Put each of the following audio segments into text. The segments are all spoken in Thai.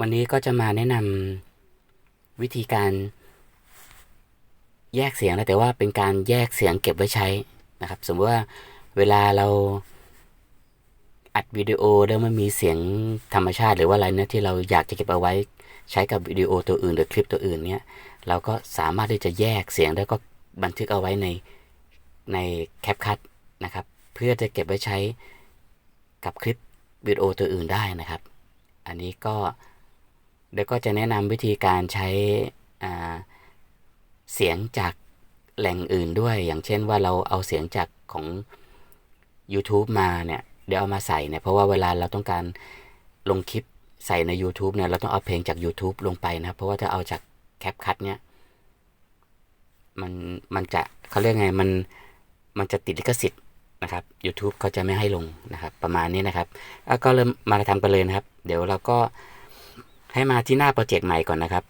วันนี้ก็จะมาแนะนำวิธีการแยกเสียงนะแต่ว่าเป็นการแยกเสียงเก็บไว้ใช้นะครับ สมมติว่าเวลาเราอัดวิดีโอแล้วมันมีเสียงธรรมชาติหรือว่าอะไรเนี่ยที่เราอยากจะเก็บเอาไว้ใช้กับวิดีโอตัวอื่นหรือคลิปตัวอื่นเนี่ยเราก็สามารถที่จะแยกเสียงแล้วก็บันทึกเอาไว้ในในแคปคัทนะครับ เพื่อจะเก็บไว้ใช้กับคลิปวิดีโอตัวอื่นได้นะครับ อันนี้ก็ เดี๋ยวก็จะแนะนำวิธีการใช้เสียงจากแหล่งอื่นด้วย อย่างเช่นว่าเราเอาเสียงจากของ YouTube มาเนี่ย เดี๋ยวเอามาใส่เนี่ย เพราะว่าเวลาเราต้องการลงคลิปใส่ใน YouTube เนี่ย เราต้องเอาเพลงจาก YouTube ลงไปนะ เพราะว่าจะเอาจากแคปคัทเนี่ย มัน มันจะเขาเรียกไง มัน มันจะติดลิขสิทธิ์นะครับ YouTube เขาจะไม่ให้ลงนะครับ ประมาณนี้นะครับก็เริ่มมาทำกันเลยนะครับ เดี๋ยวเราก็ ให้มาที่หน้าโปรเจกต์ใหม่ก่อนนะครับ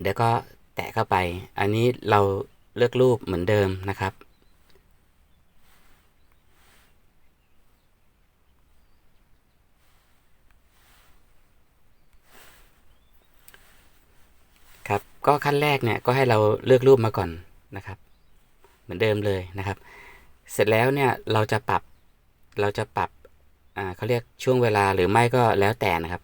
เดี๋ยวก็แตะเข้าไป อันนี้เราเลือกรูปเหมือนเดิมนะครับ ครับ ก็ขั้นแรกเนี่ยก็ให้เราเลือกรูปมาก่อนนะครับ เหมือนเดิมเลยนะครับ เสร็จแล้วเนี่ยเราจะปรับเราจะปรับอ่าเขาเรียกช่วงเวลาหรือไม่ก็แล้วแต่นะครับ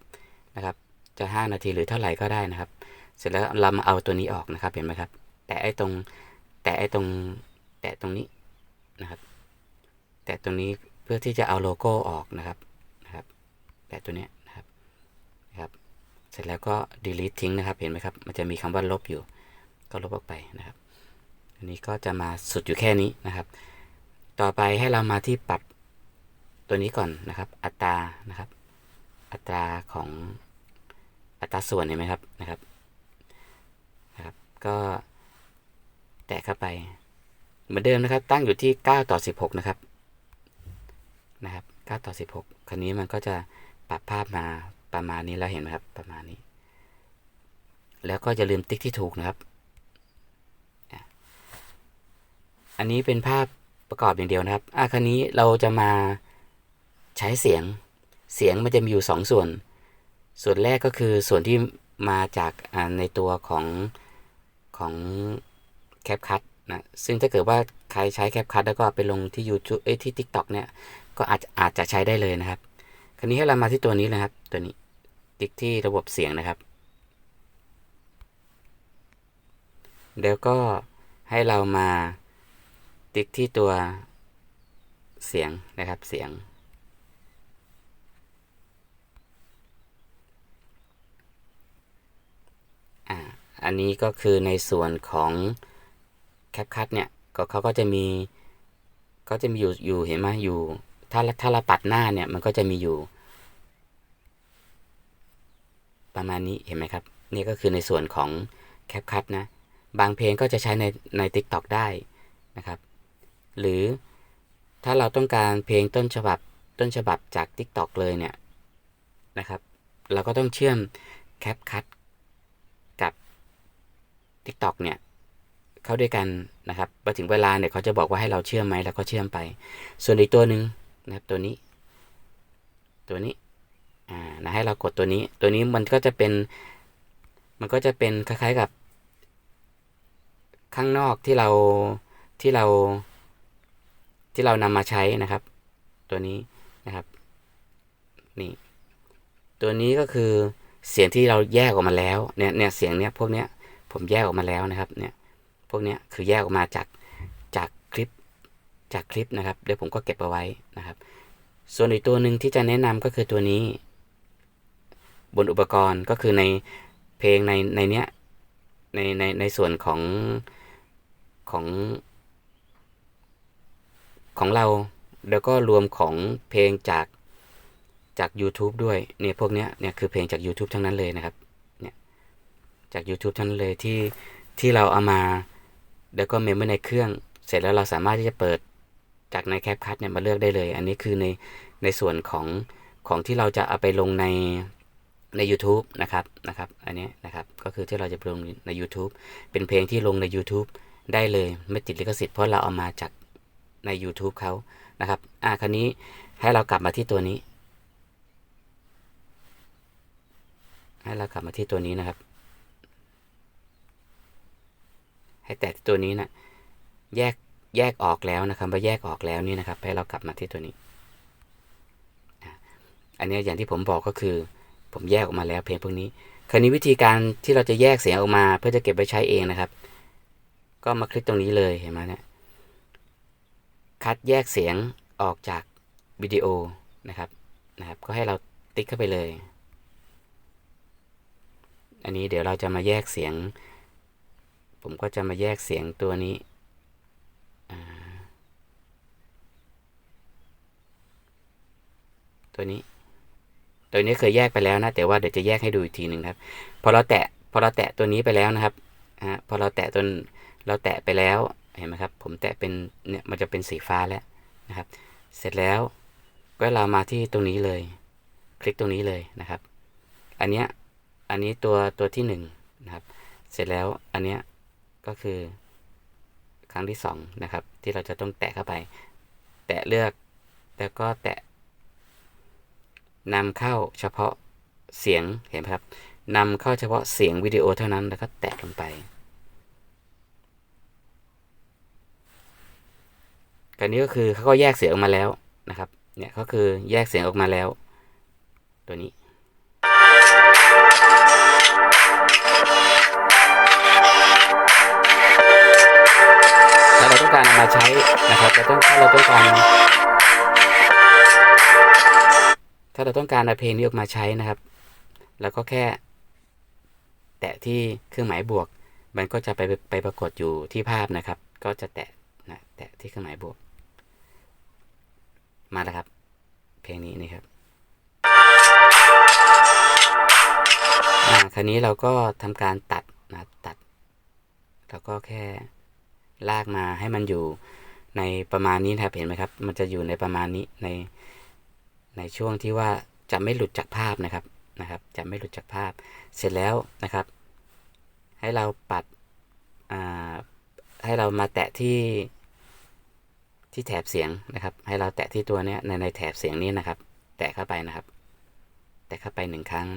นะครับ จะ 5 นาทีหรือเท่าไหร่ก็ได้นะครับ เสร็จแล้วเรามาเอาตัวนี้ออกนะครับเห็นไหมครับ แต่ไอ้ตรงแต่ไอ้ตรงแตะตรงนี้นะครับ แตะตรงนี้เพื่อที่จะเอาโลโก้ออกนะครับนะครับ แตะตัวนี้นะครับนะครับ เสร็จแล้วก็ delete ทิ้งนะครับ เห็นไหมครับ มันจะมีคำว่าลบอยู่ ก็ลบออกไปนะครับ อันนี้ก็จะมาสุดอยู่แค่นี้นะครับ ต่อไปให้เรามาที่ปรับตัวนี้ก่อนนะครับ อัตรานะครับ อัตราของ อัตราส่วนเห็นไหมครับนะครับนะครับ ก็แตะเข้าไป เหมือนเดิมนะครับ ตั้งอยู่ที่9ต่อ16 นะครับนะครับ9ต่อ16คราวนี้มันก็จะปรับภาพมาประมาณนี้แล้วเห็นไหมครับ ประมาณนี้ แล้วก็อย่าลืมติ๊กที่ถูกนะครับ อันนี้เป็นภาพประกอบอย่างเดียวนะครับอะคราวนี้เราจะมาใช้เสียง เสียงมันจะมีอยู่ 2 ส่วน ส่วนแรกก็คือส่วนที่มาจากในตัวของของแคปคัทนะซึ่งถ้าเกิดว่าใครใช้แคปคัทแล้วก็ไปลงที่ YouTube เอ้ยที่ TikTok เนี่ยก็อาจอาจจะใช้ได้เลยนะครับ คราวนี้ให้เรามาที่ตัวนี้นะครับ ตัวนี้ติ๊กที่ระบบเสียงนะครับเดี๋ยวก็ให้เรามาติ๊กที่ตัวเสียงนะครับเสียง อันนี้ก็คือในส่วนของแคปคัทเนี่ยก็เขาก็จะมีก็จะมีอยู่อยู่เห็นไหมอยู่ ถ้าถ้าเราปัดหน้าเนี่ยมันก็จะมีอยู่ ประมาณนี้เห็นไหมครับ นี่ก็คือในส่วนของแคปคัทนะบางเพลงก็จะใช้ในใน TikTok ได้นะครับ หรือถ้าเราต้องการเพลงต้นฉบับต้นฉบับจาก TikTok เลยเนี่ยนะครับ เราก็ต้องเชื่อมแคปคัทกับ TikTok เนี่ยเข้าด้วยกันนะครับพอถึงเวลาเนี่ยเขาจะบอกว่าให้เราเชื่อมไหมแล้วก็เชื่อมไป ส่วนอีกตัวหนึ่งนะครับตัวนี้ ตัวนี้อ่านะให้เรากดตัวนี้ ตัวนี้มันก็จะเป็นมันก็จะเป็นคล้ายๆกับ ข้างนอกที่เราที่เราที่เรานำมาใช้นะครับ ตัวนี้นะครับนี่ตัวนี้ก็คือเสียงที่เราแยกออกมาแล้วเนี่ยเนี่ยเสียงเนี้ยพวกเนี้ย ผมแยกออกมาแล้วนะครับเนี่ยพวกนี้คือแยกออกมาจากจากคลิปจากคลิปนะครับเดี๋ยวผมก็เก็บเอาไว้นะครับ ส่วนอีกตัวหนึ่งที่จะแนะนำก็คือตัวนี้ บนอุปกรณ์ก็คือในเพลงในในเนี้ยในในในส่วนของของของเราแล้วก็รวมของเพลงจากจาก YouTube ด้วยเนี่ยพวกเนี้ยเนี่ยคือเพลงจาก YouTube ทั้งนั้นเลยนะครับ จาก YouTube ทั้นเลยที่ที่เราเอามา แล้วก็เมมไว้ในเครื่องเสร็จแล้วเราสามารถที่จะเปิดจากในแคปคัทเนี่ยมาเลือกได้เลย อันนี้คือในในส่วนของของที่เราจะเอาไปลงในใน YouTube นะครับนะครับ อันนี้นะครับก็คือที่เราจะลงใน YouTube เป็นเพลงที่ลงใน YouTube ได้เลยไม่ติดลิขสิทธิ์เพราะเราเอามาจากใน YouTube เขานะครับ อ่าคราวนี้ให้เรากลับมาที่ตัวนี้ ให้เรากลับมาที่ตัวนี้นะครับ ให้แตะที่ตัวนี้นะแยกแยกออกแล้วนะครับว่าแยกออกแล้วนี่นะครับ ให้เรากลับมาที่ตัวนี้ อันนี้อย่างที่ผมบอกก็คือ ผมแยกออกมาแล้วเพลงพวกนี้ คราวนี้วิธีการที่เราจะแยกเสียงออกมาเพื่อจะเก็บไว้ใช้เองนะครับ ก็มาคลิกตรงนี้เลยเห็นไหมเนี่ย คัดแยกเสียงออกจากวิดีโอนะครับนะครับ ก็ให้เราติ๊กเข้าไปเลย อันนี้เดี๋ยวเราจะมาแยกเสียง ผมก็จะมาแยกเสียงตัวนี้ ตัวนี้ ตัวนี้เคยแยกไปแล้วนะ แต่ว่าเดี๋ยวจะแยกให้ดูอีกทีหนึ่งครับ พอเราแตะ พอเราแตะตัวนี้ไปแล้วนะครับฮะพอเราแตะตัวเราแตะไปแล้ว เห็นไหมครับ ผมแตะเป็น เนี่ย มันจะเป็นสีฟ้าแล้วนะครับ เสร็จแล้ว ก็เรามาที่ตรงนี้เลย คลิกตรงนี้เลยนะครับ อันเนี้ย อันนี้ตัวตัวที่หนึ่งนะครับ เสร็จแล้ว อันเนี้ย ก็คือ ครั้งที่สองนะครับ ที่เราจะต้องแตะเข้าไป แตะเลือก แล้วก็แตะนำเข้าเฉพาะเสียงเห็นไหมครับนำเข้าเฉพาะเสียงวิดีโอเท่านั้นแล้วก็แตะลงไปการนี้ก็คือเขาก็แยกเสียงออกมาแล้วนะครับ เนี่ยก็คือแยกเสียงออกมาแล้ว ตัวนี้ ต้องการเอามาใช้นะครับเราต้องถ้าเราต้องการถ้าเราต้องการเอาเพลงนี้ออกมาใช้นะครับ แล้วก็แค่ แตะที่เครื่องหมายบวก มันก็จะไปไปปรากฏอยู่ที่ภาพนะครับ ก็จะแตะนะแตะที่เครื่องหมายบวก มาแล้วครับ เพลงนี้นี่ครับอ่าคราวนี้เราก็ทำการตัดนะตัด แล้วก็แค่ ลากมาให้มันอยู่ในประมาณนี้นะครับเห็นไหมครับ มันจะอยู่ในประมาณนี้ในในช่วงที่ว่าจะไม่หลุดจากภาพนะครับนะครับ จะไม่หลุดจากภาพ เสร็จแล้วนะครับ ให้เราปัดอ่าให้เรามาแตะที่ที่แถบเสียงนะครับ ให้เราแตะที่ตัวเนี้ยในในแถบเสียงนี้นะครับ แตะเข้าไปนะครับ แตะเข้าไปหนึ่งครั้ง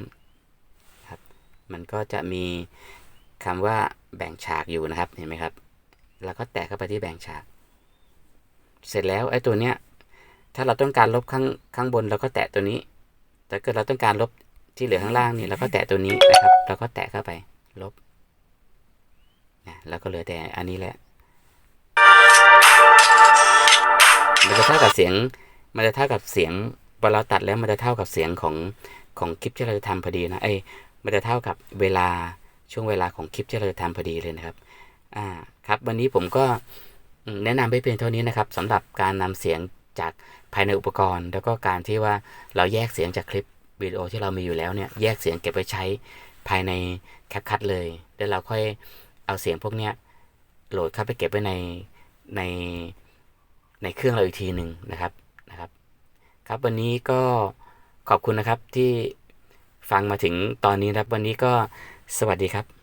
ครับ มันก็จะมีคำว่าแบ่งฉากอยู่นะครับเห็นไหมครับ แล้วก็แตะเข้าไปที่แบ่งฉาก เสร็จแล้วไอ้ตัวเนี้ย ถ้าเราต้องการลบข้างข้างบนเราก็แตะตัวนี้ แต่เกิดเราต้องการลบที่เหลือข้างล่างนี่เราก็แตะตัวนี้นะครับ เราก็แตะเข้าไปลบนะแล้วก็เหลือแต่อันนี้แหละ มันจะเท่ากับเสียง มันจะเท่ากับเสียงพอเราตัดแล้วมันจะเท่ากับเสียงของของคลิปที่เราจะทำพอดีนะ เอ้มันจะเท่ากับเวลาช่วงเวลาของคลิปที่เราจะทำพอดีเลยนะครับ อ่าครับวันนี้ผมก็แนะนำไปเพียงเท่านี้นะครับสำหรับการนำเสียงจากภายในอุปกรณ์ แล้วก็การที่ว่าเราแยกเสียงจากคลิปวิดีโอที่เรามีอยู่แล้วเนี่ยแยกเสียงเก็บไว้ใช้ภายในแคปคัดเลยแล้วเราค่อยเอาเสียงพวกเนี้ยโหลดเข้าไปเก็บไว้ในในในเครื่องเราอีกทีหนึ่งนะครับนะครับ ครับวันนี้ก็ขอบคุณนะครับที่ฟังมาถึงตอนนี้ครับวันนี้ก็สวัสดีครับ